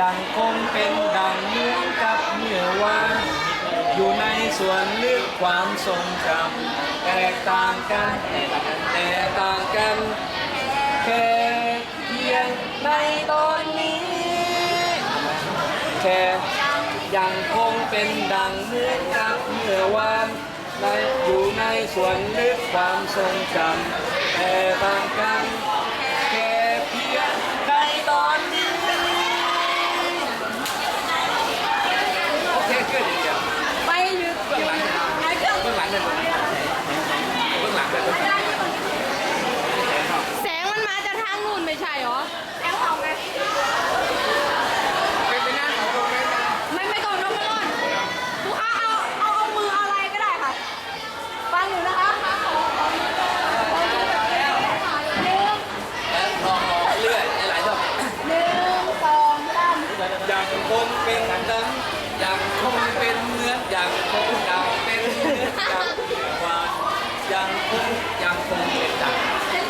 ยังคงเป็นดังเหมือนกับเมื่อวานอยู่ในส่วนลึกความทรงจำแตกต่างกันแต่ต่างกันแค่เพียงในตอนนี้แค่ยังคงเป็นดังเหมือนกับเมื่อวานในอยู่ในส่วนลึกความทรงจำแต่ต่างกัน แค่เพียงในตอนนี้โอเคเกิดอย่างเดียว ไปลึกเบื้องหลังไหนเครื่อง เบื้องหลังเลยเบื้องหลังเลย แสงมันมาจากทางนู่นไม่ใช่เหรอแสงเขาไง เป็นไปหน้าของตรงนี้ ไม่ไม่ต้องลงมาล่อนลูกค้าเอาเอาเอามือเอาอะไรก็ได้ค่ะ ฟังอยู่นะคะหนึ่ง ลองลองเรื่อยหลายรอบ หนึ่งสองสาม ยังคง เป็นดังยังคงเป็นเหมือนยังคงดังเป็นเหมือย่างวานยังคงยังคงเป็นดัง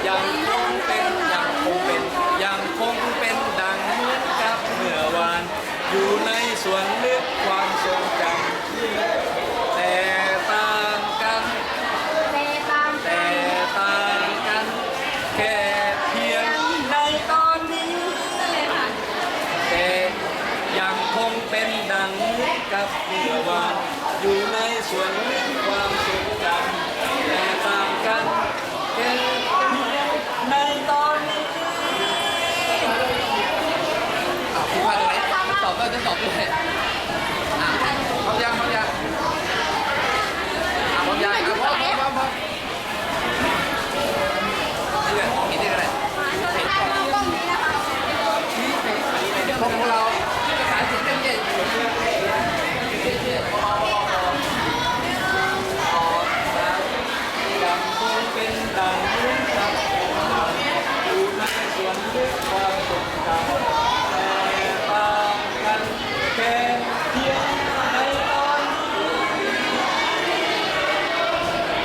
ยังคงเป็นยังคงเป็นยังคงเป็นดังเหมือนกับเมื่อวานอยู่ในสวน คงเป็นดังเหมือนกับเมื่อวาอยู่ในส่วน